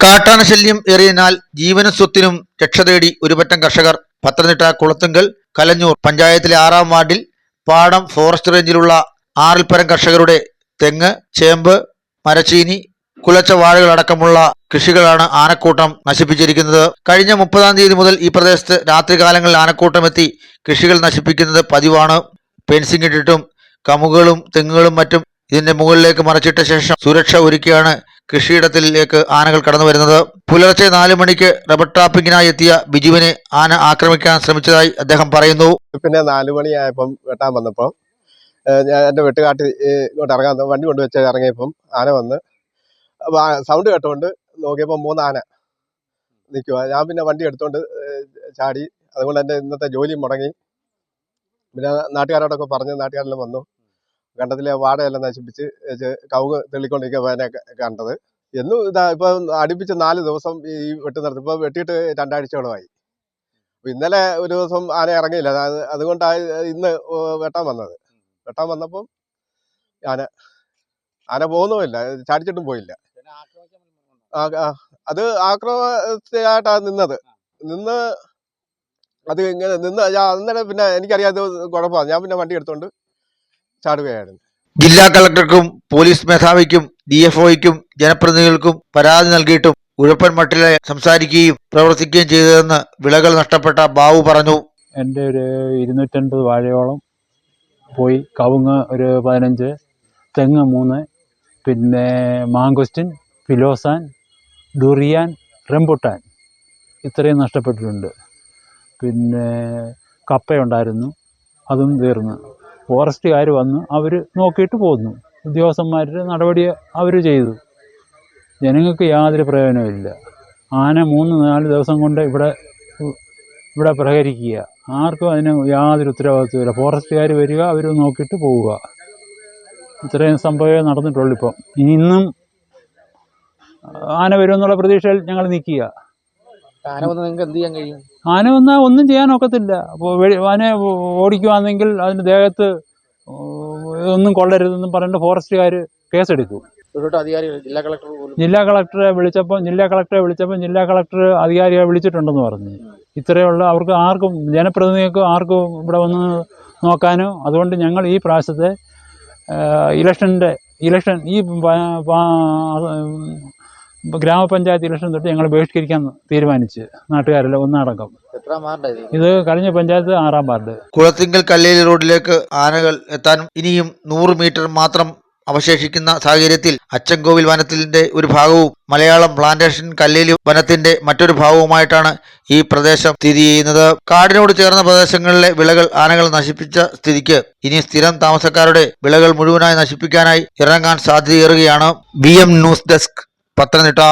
കാട്ടാന ശല്യം ഏറിയതിനാൽ ജീവനും സ്വത്തിനും രക്ഷ തേടി ഒരുപറ്റം കർഷകർ പത്തനംതിട്ട കുളത്തുങ്കൽ കലഞ്ഞൂർ പഞ്ചായത്തിലെ ആറാം വാർഡിൽ പാടം ഫോറസ്റ്റ് റേഞ്ചിലുള്ള ആറിൽ പരം കർഷകരുടെ തെങ്ങ് ചേമ്പ് മരച്ചീനി കുലച്ച വാഴകളടക്കമുള്ള കൃഷികളാണ് ആനക്കൂട്ടം നശിപ്പിച്ചിരിക്കുന്നത്. കഴിഞ്ഞ മുപ്പതാം തീയതി മുതൽ ഈ പ്രദേശത്ത് രാത്രികാലങ്ങളിൽ ആനക്കൂട്ടം എത്തി കൃഷികൾ നശിപ്പിക്കുന്നത് പതിവാണ്. ഫെൻസിംഗ് ഇട്ടിട്ടും കമുകളും തെങ്ങുകളും മറ്റും ഇതിന്റെ മുകളിലേക്ക് മറച്ചിട്ട ശേഷം സുരക്ഷ ഒരുക്കിയാണ് കൃഷിയിടത്തിലേക്ക് ആനകൾ കടന്നു വരുന്നത്. പുലർച്ചെ നാലു മണിക്ക് റബ്ബർ ട്രാപ്പിങ്ങിനായി എത്തിയ ബിജുവിനെ ആന ആക്രമിക്കാൻ ശ്രമിച്ചതായി അദ്ദേഹം പറയുന്നു. പിന്നെ നാലു മണിയായപ്പം വെട്ടാൻ വന്നപ്പോൾ ഞാൻ എന്റെ വെട്ടുകാട്ടിൽ ഇങ്ങോട്ട് ഇറങ്ങാൻ വണ്ടി കൊണ്ട് വെച്ച ഇറങ്ങിയപ്പം ആന വന്ന് സൗണ്ട് കേട്ടുകൊണ്ട് നോക്കിയപ്പോൾ മൂന്ന് ആന നിൽക്കുക ഞാൻ പിന്നെ വണ്ടി എടുത്തുകൊണ്ട് ചാടി. അതുകൊണ്ട് എന്റെ ഇന്നത്തെ ജോലി മുടങ്ങി. പിന്നെ നാട്ടുകാരോടൊക്കെ പറഞ്ഞ് നാട്ടുകാരെല്ലാം വന്നു. കണ്ടത്തിലെ വാടയെല്ലാം നശിപ്പിച്ച് കവുങ്ങ് തെള്ളിക്കൊണ്ടിരിക്കുക അതിനെ കണ്ടത്. എന്നും ഇതാ ഇപ്പം അടുപ്പിച്ച് നാല് ദിവസം ഈ വെട്ടി നടത്തി ഇപ്പോൾ വെട്ടിയിട്ട് രണ്ടാഴ്ചയോളമായി. അപ്പോൾ ഇന്നലെ ഒരു ദിവസം ആന ഇറങ്ങിയില്ല. അത് അതുകൊണ്ടാണ് ഇന്ന് വെട്ടാൻ വന്നത്. വെട്ടാൻ വന്നപ്പം ആന ആന പോകുന്നുമില്ല. ചാടിച്ചിട്ടും പോയില്ല. അത് ആക്രമത്തിലായിട്ടാണ് നിന്നത്. നിന്ന് അത് ഇങ്ങനെ നിന്ന് ഞാൻ അന്നേരം പിന്നെ എനിക്കറിയാതെ കുഴപ്പമാണ് ഞാൻ പിന്നെ വണ്ടി എടുത്തോണ്ട് ചാടുകയായിരുന്നു. ജില്ലാ കളക്ടർക്കും പോലീസ് മേധാവിക്കും ഡിഎഫ്ഒയ്ക്കും ജനപ്രതിനിധികൾക്കും പരാതി നൽകിയിട്ടും ഉഴപ്പൻ മട്ടിലെ സംസാരിക്കുകയും പ്രവർത്തിക്കുകയും ചെയ്തതെന്ന് വിളകൾ നഷ്ടപ്പെട്ട ബാബു പറഞ്ഞു. എന്റെ ഒരു ഇരുന്നൂറ്റൻപത് വാഴയോളം പോയി. കവുങ്ങ് ഒരു പതിനഞ്ച് തെങ്ങ് മൂന്ന് പിന്നെ മാങ്കോസ്റ്റിൻ ഫിലോസാൻ ഡുറിയാൻ റംബുട്ടാൻ ഇത്രയും നഷ്ടപ്പെട്ടിട്ടുണ്ട്. പിന്നെ കപ്പയുണ്ടായിരുന്നു അതും തീർന്നു. ഫോറസ്റ്റുകാർ വന്ന് അവർ നോക്കിയിട്ട് പോകുന്നു ഉദ്യോഗസ്ഥന്മാരുടെ നടപടി അവർ ചെയ്തു. ജനങ്ങൾക്ക് യാതൊരു പ്രയോജനമില്ല ആന മൂന്ന് നാല് ദിവസം കൊണ്ട് ഇവിടെ ഇവിടെ പ്രഹരിക്കുക. ആർക്കും അതിന് യാതൊരു ഉത്തരവാദിത്വമില്ല ഫോറസ്റ്റുകാർ വരിക അവർ നോക്കിയിട്ട് പോവുക. ഇത്രയും സംഭവമേ നടന്നിട്ടുള്ളൂ ഇപ്പം. ഇനി ഇന്നും ആന വരുമെന്നുള്ള പ്രതീക്ഷയിൽ ഞങ്ങൾ നിൽക്കുക. ആന വന്ന് നിങ്ങൾക്ക് എന്ത് ചെയ്യാൻ കഴിയും? ആന വന്നാൽ ഒന്നും ചെയ്യാൻ ഒക്കത്തില്ല ആനയെ ഓടിക്കുവാണെങ്കിൽ അതിന് ദേഹത്ത് ഒന്നും കൊള്ളരുതെന്നും പറഞ്ഞിട്ട് ഫോറസ്റ്റുകാർ കേസെടുക്കും. അധികാരികൾ ജില്ലാ കളക്ടർ ജില്ലാ കളക്ടറെ വിളിച്ചപ്പോൾ ജില്ലാ കളക്ടറെ വിളിച്ചപ്പോൾ ജില്ലാ കളക്ടർ അധികാരിയെ വിളിച്ചിട്ടുണ്ടെന്ന് പറഞ്ഞു. ഇത്രയുള്ള അവർക്ക് ആർക്കും ജനപ്രതിനിധികൾക്കും ആർക്കും ഇവിടെ വന്ന് നോക്കാനോ അതുകൊണ്ട് ഞങ്ങൾ ഈ പ്രാവശ്യത്തെ ഇലക്ഷന്റെ ഇലക്ഷൻ ഈ ഗ്രാമപഞ്ചായത്ത് ഇലക്ഷൻ തൊട്ട് ഞങ്ങൾ ബഹിഷ്കരിക്കാൻ തീരുമാനിച്ച് നാട്ടുകാരെല്ലാം ഒന്നടക്കം എത്ര മാറുണ്ട് ഇത്? ഇത് കഴിഞ്ഞ പഞ്ചായത്ത് ആറാം വാർഡ്. കുളത്തിങ്കൽ കല്ലേലി റോഡിലേക്ക് ആനകൾ എത്താനും ഇനിയും നൂറ് മീറ്റർ മാത്രം അവശേഷിക്കുന്ന സാഹചര്യത്തിൽ അച്ചൻകോവിൽ വനത്തിന്റെ ഒരു ഭാഗവും മലയാളം പ്ലാന്റേഷൻ കല്ലേലി വനത്തിന്റെ മറ്റൊരു ഭാഗവുമായിട്ടാണ് ഈ പ്രദേശം സ്ഥിതി ചെയ്യുന്നത്. കാടിനോട് ചേർന്ന പ്രദേശങ്ങളിലെ വിളകൾ ആനകൾ നശിപ്പിച്ച സ്ഥിതിക്ക് ഇനി സ്ഥിരം താമസക്കാരുടെ വിളകൾ മുഴുവനായി നശിപ്പിക്കാനായി ഇറങ്ങാൻ സാധ്യതയേറുകയാണ്. B M news desk. Pathanamthitta